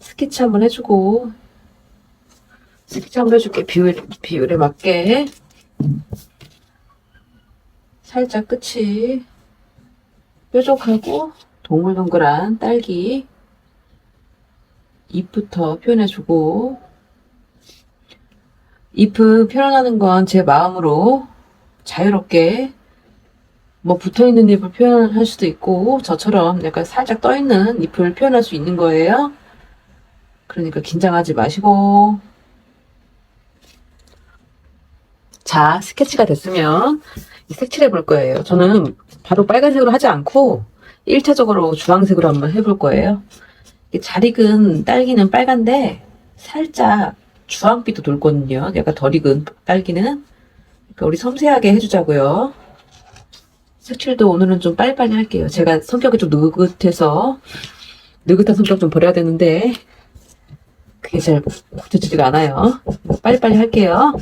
스케치 한번 해주고. 스케치 한번 해줄게. 비율, 비율에 맞게. 살짝 끝이. 뾰족하고 동글동글한 딸기. 잎부터 표현해주고. 잎은 표현하는 건 제 마음으로 자유롭게 뭐 붙어있는 잎을 표현할 수도 있고 저처럼 약간 살짝 떠있는 잎을 표현할 수 있는 거예요. 그러니까 긴장하지 마시고 자 스케치가 됐으면 색칠해 볼 거예요. 저는 바로 빨간색으로 하지 않고 1차적으로 주황색으로 한번 해볼 거예요. 잘 익은 딸기는 빨간데 살짝 주황빛도 돌거든요. 약간 덜 익은 딸기는 그러니까 우리 섬세하게 해주자고요. 색칠도 오늘은 좀 빨리빨리 할게요. 제가 성격이 좀 느긋해서 느긋한 성격 좀 버려야 되는데 그게 잘 고쳐지지가 않아요. 빨리빨리 할게요.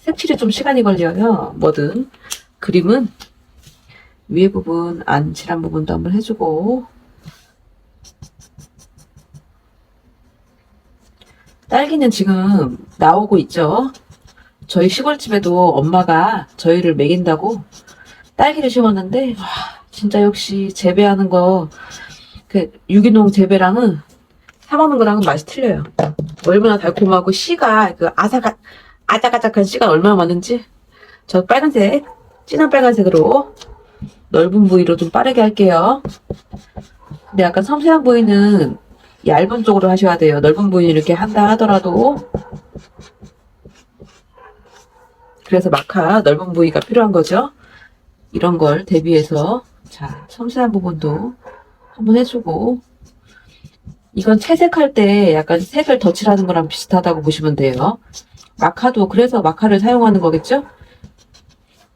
색칠이 좀 시간이 걸려요. 뭐든 그림은 위에 부분 안 칠한 부분도 한번 해주고 딸기는 지금 나오고 있죠. 저희 시골집에도 엄마가 저희를 먹인다고 딸기를 심었는데 와, 진짜 역시 재배하는 거 그 유기농 재배랑은 사 먹는 거랑은 맛이 틀려요. 얼마나 달콤하고 씨가 그 아삭아 아작아작한 씨가 얼마나 많은지 저 빨간색 진한 빨간색으로 넓은 부위로 좀 빠르게 할게요. 근데 약간 섬세한 부위는 얇은 쪽으로 하셔야 돼요. 넓은 부위 이렇게 한다 하더라도 그래서 마카 넓은 부위가 필요한 거죠. 이런 걸 대비해서 자 섬세한 부분도 한번 해주고 이건 채색할 때 약간 색을 덧칠하는 거랑 비슷하다고 보시면 돼요. 마카도 그래서 마카를 사용하는 거겠죠?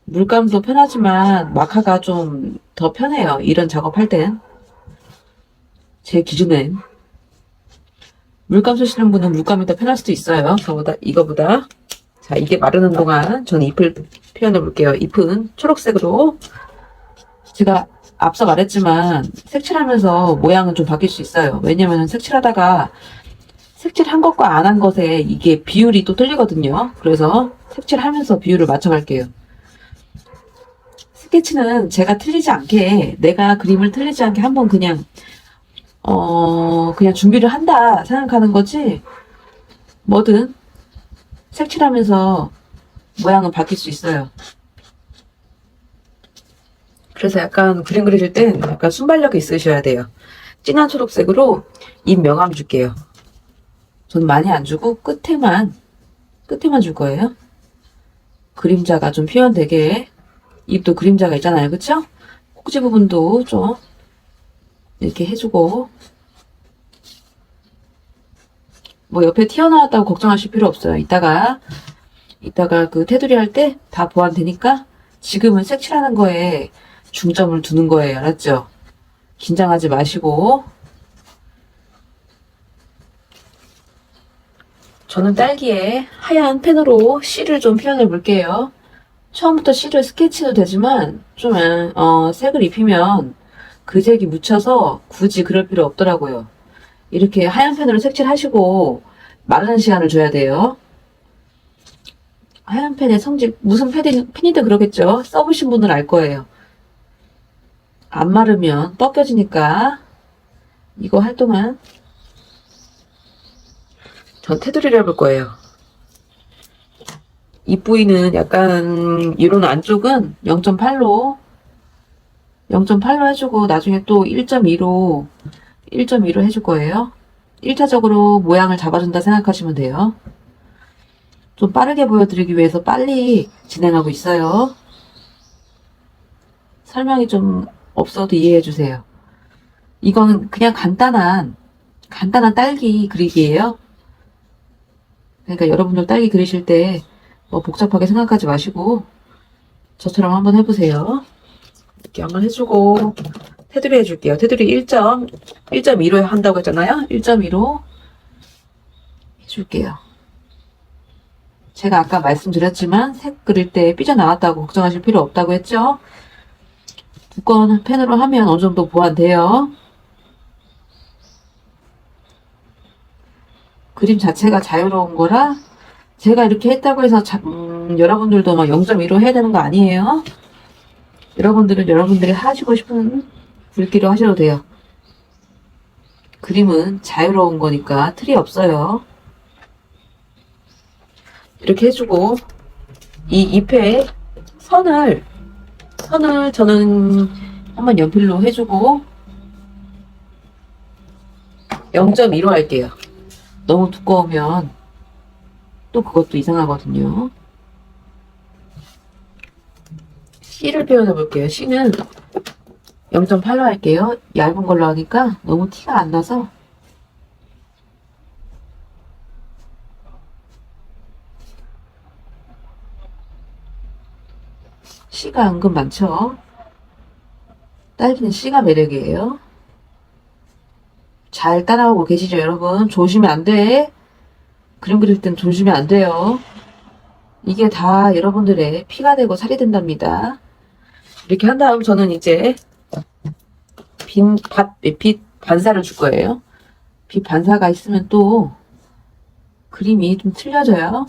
물감도 편하지만 마카가 좀 더 편해요. 이런 작업할 땐. 제 기준엔. 물감 쓰시는 분은 물감이 더 편할 수도 있어요. 저보다, 이거보다. 자, 이게 마르는 동안 저는 잎을 표현해 볼게요. 잎은 초록색으로. 제가 앞서 말했지만 색칠하면서 모양은 좀 바뀔 수 있어요. 왜냐면 색칠하다가 색칠한 것과 안 한 것에 이게 비율이 또 틀리거든요. 그래서 색칠하면서 비율을 맞춰갈게요. 스케치는 제가 틀리지 않게 내가 그림을 틀리지 않게 한번 그냥 어 그냥 준비를 한다 생각하는 거지 뭐든 색칠하면서 모양은 바뀔 수 있어요. 그래서 약간 그림 그리실 땐 약간 순발력이 있으셔야 돼요. 진한 초록색으로 잎 명암 줄게요. 전 많이 안 주고 끝에만 끝에만 줄 거예요. 그림자가 좀 표현되게 잎도 그림자가 있잖아요. 그쵸? 꼭지 부분도 좀 이렇게 해주고 뭐 옆에 튀어나왔다고 걱정하실 필요 없어요. 이따가 이따가 그 테두리 할 때 다 보완되니까 지금은 색칠하는 거에 중점을 두는 거예요. 알았죠? 긴장하지 마시고 저는 딸기에 하얀 펜으로 씨를 좀 표현해 볼게요. 처음부터 씨를 스케치도 되지만 좀 어, 색을 입히면 그 색이 묻혀서 굳이 그럴 필요 없더라고요. 이렇게 하얀 펜으로 색칠하시고 마르는 시간을 줘야 돼요. 하얀 펜의 성질 무슨 펜이, 펜이든 그러겠죠. 써보신 분은 알 거예요. 안 마르면 벗겨지니까 이거 할 동안 전 테두리를 해볼 거예요. 이 부위는 약간 이런 안쪽은 0.8로 0.8로 해주고 나중에 또 1.2로 1.2로 해줄 거예요. 1차적으로 모양을 잡아준다 생각하시면 돼요. 좀 빠르게 보여드리기 위해서 빨리 진행하고 있어요. 설명이 좀 없어도 이해해 주세요. 이거는 그냥 간단한 간단한 딸기 그리기예요. 그러니까 여러분들 딸기 그리실 때 뭐 복잡하게 생각하지 마시고 저처럼 한번 해보세요. 이렇게 한번 해주고 테두리 해줄게요. 테두리 1점 1.2로 한다고 했잖아요. 1.2로 해줄게요. 제가 아까 말씀드렸지만 색 그릴 때 삐져나왔다고 걱정하실 필요 없다고 했죠. 두꺼운 펜으로 하면 어느 정도 보완돼요. 그림 자체가 자유로운 거라 제가 이렇게 했다고 해서 자, 음, 여러분들도 막 0.1로 해야 되는 거 아니에요. 여러분들은 여러분들이 하시고 싶은 굵기로 하셔도 돼요. 그림은 자유로운 거니까 틀이 없어요. 이렇게 해주고 이 잎에 선을 선을 저는 한번 연필로 해주고 0.2로 할게요. 너무 두꺼우면 또 그것도 이상하거든요. C를 표현해 볼게요. C는 0.8로 할게요. 얇은 걸로 하니까 너무 티가 안 나서 C가 은근 많죠? 딸기는 C가 매력이에요. 잘 따라오고 계시죠, 여러분? 조심히 안 돼. 그림 그릴 땐 조심히 안 돼요. 이게 다 여러분들의 피가 되고 살이 된답니다. 이렇게 한 다음 저는 이제 빈, 밭, 빛 반사를 줄 거예요. 빛 반사가 있으면 또 그림이 좀 틀려져요.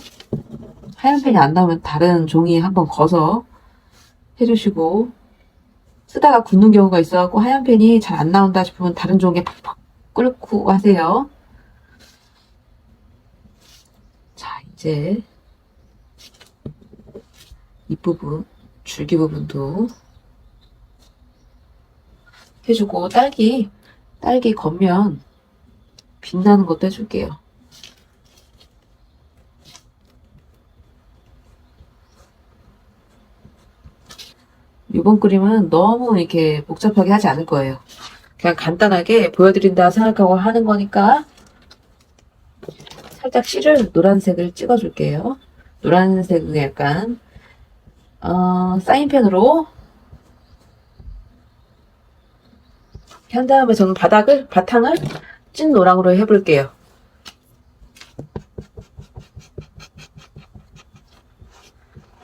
하얀 펜이 안 나오면 다른 종이에 한번 거서 해주시고 쓰다가 굳는 경우가 있어갖고 하얀 펜이 잘 안 나온다 싶으면 다른 종이에 팍팍 끓고 하세요. 자, 이제 윗부분, 줄기 부분도 해주고 딸기, 딸기 겉면 빛나는 것도 해줄게요. 이번 그림은 너무 이렇게 복잡하게 하지 않을 거예요. 그냥 간단하게 보여드린다 생각하고 하는 거니까 살짝 실을 노란색을 찍어줄게요. 노란색은 약간 어, 사인펜으로 한 다음에 저는 바닥을 바탕을 찐 노랑으로 해볼게요.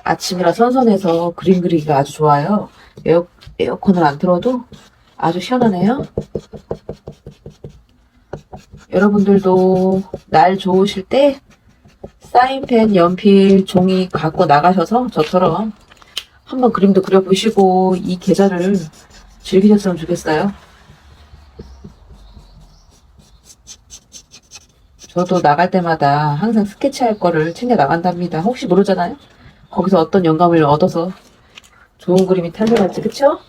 아침이라 선선해서 그림 그리기가 아주 좋아요. 에어, 에어컨을 안 틀어도 아주 시원하네요. 여러분들도 날 좋으실 때 사인펜, 연필, 종이 갖고 나가셔서 저처럼 한번 그림도 그려보시고 이 계절을 즐기셨으면 좋겠어요. 저도 나갈 때마다 항상 스케치할 거를 챙겨 나간답니다. 혹시 모르잖아요? 거기서 어떤 영감을 얻어서 좋은 그림이 탄생할지, 그쵸?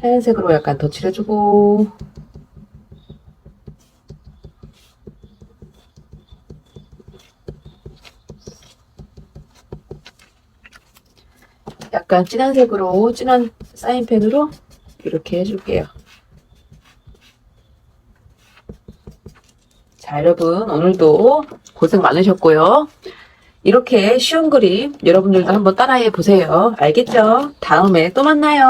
하얀색으로 약간 덧칠을 해주고 약간 진한 색으로 진한 사인펜으로 이렇게 해줄게요. 자, 여러분 오늘도 고생 많으셨고요. 이렇게 쉬운 그림 여러분들도 한번 따라해 보세요. 알겠죠? 다음에 또 만나요.